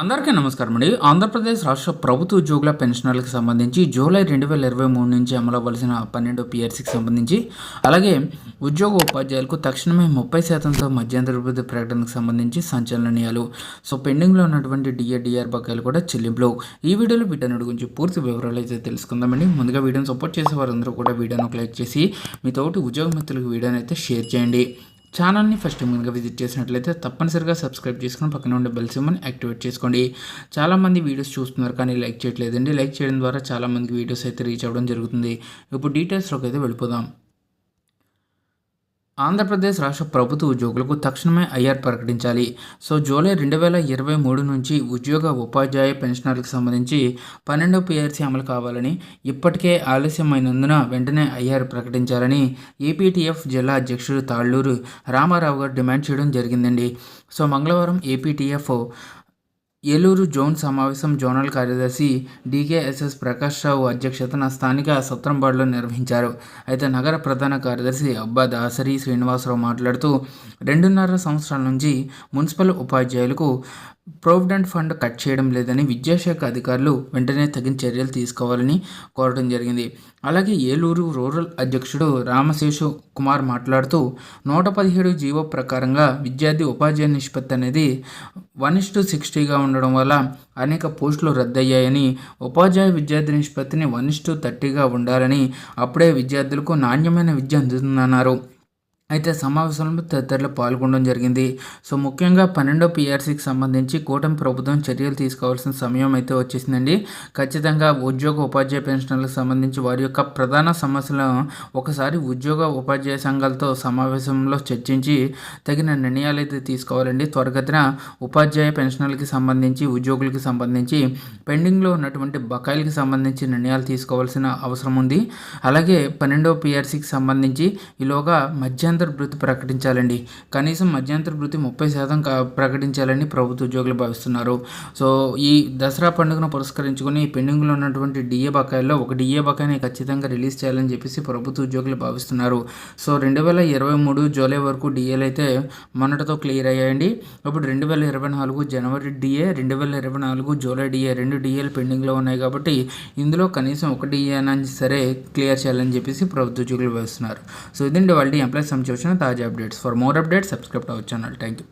అందరికీ నమస్కారం అండి. ఆంధ్రప్రదేశ్ రాష్ట్ర ప్రభుత్వ ఉద్యోగుల పెన్షనర్లకు సంబంధించి జూలై రెండు వేల ఇరవై మూడు నుంచి అమలవలసిన పన్నెండు పిఆర్సీకి సంబంధించి అలాగే ఉద్యోగ ఉపాధ్యాయులకు తక్షణమే ముప్పై శాతంతో మధ్యంతర ప్రకటనకు సంబంధించి సంచలనీయాలు సో పెండింగ్లో ఉన్నటువంటి డిఆర్డిఆర్ బకాయిలు కూడా చెల్లింపులు. ఈ వీడియోలో వీటన్నిటి గురించి పూర్తి వివరాలు అయితే తెలుసుకుందామండి. ముందుగా వీడియోని సపోర్ట్ చేసే వారందరూ కూడా వీడియోను లైక్ చేసి మీ తోటి ఉద్యోగ మిత్రులకు వీడియోని అయితే షేర్ చేయండి. ఛానల్ని ఫస్ట్ ముందుగా విజిట్ చేసినట్లయితే తప్పనిసరిగా సబ్స్క్రైబ్ చేసుకుని పక్కన ఉండే బెల్ సిమ్మని యాక్టివేట్ చేసుకోండి. చాలామంది వీడియోస్ చూస్తున్నారు కానీ లైక్ చేయట్లేదండి. లైక్ చేయడం ద్వారా చాలామందికి వీడియోస్ అయితే రీచ్ అవ్వడం జరుగుతుంది. ఇప్పుడు డీటెయిల్స్లోకి అయితే వెళ్ళిపోదాం. ఆంధ్రప్రదేశ్ రాష్ట్ర ప్రభుత్వ ఉద్యోగులకు తక్షణమే ఐఆర్ ప్రకటించాలి. సో జూలై రెండు వేల ఇరవై మూడు నుంచి ఉద్యోగ ఉపాధ్యాయ పెన్షనర్లకు సంబంధించి పన్నెండో పిఆర్సీ అమలు కావాలని ఇప్పటికే ఆలస్యమైనందున వెంటనే ఐఆర్ ప్రకటించాలని ఏపీటీఎఫ్ జిల్లా అధ్యక్షుడు తాళ్ళూరు రామారావు గారు డిమాండ్ చేయడం జరిగిందండి. సో మంగళవారం ఏపీటీఎఫ్ ఏలూరు జోన్ సమావేశం జోనల్ కార్యదర్శి డీకేఎస్ఎస్ ప్రకాష్ రావు అధ్యక్షతన స్థానిక సత్రంబాడులో నిర్వహించారు. అయితే నగర ప్రధాన కార్యదర్శి అబ్బా దాసరి శ్రీనివాసరావు మాట్లాడుతూ రెండున్నర సంవత్సరాల నుంచి మున్సిపల్ ఉపాధ్యాయులకు ప్రావిడెంట్ ఫండ్ కట్ చేయడం లేదని విద్యాశాఖ అధికారులు వెంటనే తగిన చర్యలు తీసుకోవాలని కోరడం జరిగింది. అలాగే ఏలూరు రూరల్ అధ్యక్షుడు రామశేషు కుమార్ మాట్లాడుతూ నూట పదిహేడు జీవో ప్రకారంగా విద్యార్థి ఉపాధ్యాయ నిష్పత్తి అనేది వన్ ఇస్ టు సిక్స్టీగా ఉండడం వల్ల అనేక పోస్టులు రద్దయ్యాయని ఉపాధ్యాయ విద్యార్థి నిష్పత్తిని వన్ ఇస్ థర్టీగా ఉండాలని అప్పుడే విద్యార్థులకు నాణ్యమైన విద్య అందుతుందన్నారు. అయితే సమావేశంలో తదితరులు పాల్గొనడం జరిగింది. సో ముఖ్యంగా పన్నెండో పీఆర్సీకి సంబంధించి కూటమి ప్రభుత్వం చర్యలు తీసుకోవాల్సిన సమయం అయితే వచ్చేసిందండి. ఖచ్చితంగా ఉద్యోగ ఉపాధ్యాయ పెన్షన్లకు సంబంధించి వారి యొక్క ప్రధాన సమస్యలను ఒకసారి ఉద్యోగ ఉపాధ్యాయ సంఘాలతో సమావేశంలో చర్చించి తగిన నిర్ణయాలు అయితే తీసుకోవాలండి. త్వరగతిన ఉపాధ్యాయ పెన్షన్లకి సంబంధించి ఉద్యోగులకి సంబంధించి పెండింగ్లో ఉన్నటువంటి బకాయిలకి సంబంధించి నిర్ణయాలు తీసుకోవాల్సిన అవసరం ఉంది. అలాగే పన్నెండో పీఆర్సీకి సంబంధించి ఈలోగా మధ్యాహ్నం మధ్యంతర భృతి ప్రకటించాలండి. కనీసం మధ్యంతర భృతి ముప్పై శాతం ప్రకటించాలని ప్రభుత్వ ఉద్యోగులు భావిస్తున్నారు. సో ఈ దసరా పండుగను పురస్కరించుకుని పెండింగ్లో ఉన్నటువంటి డిఏ బకాయిల్లో ఒక డిఏ బకాయిని ఖచ్చితంగా రిలీజ్ చేయాలని చెప్పేసి ప్రభుత్వ ఉద్యోగులు భావిస్తున్నారు. సో రెండు వేల ఇరవై మూడు జూలై వరకు డిఏలు అయితే మొన్నటితో క్లియర్ అయ్యాయండి. ఇప్పుడు రెండు వేల ఇరవై నాలుగు జనవరి డిఏ రెండు వేల ఇరవై నాలుగు జూలై డిఏ రెండు డిఏలు పెండింగ్లో ఉన్నాయి కాబట్టి ఇందులో కనీసం ఒక డిఏ అని సరే క్లియర్ చేయాలని చెప్పేసి ప్రభుత్వ ఉద్యోగులు భావిస్తున్నారు. సో ఇదండి వాళ్ళ ఎంప్లాయీస్ నుంచి వచ్చిన తాజా updates. For more updates subscribe our channel thank you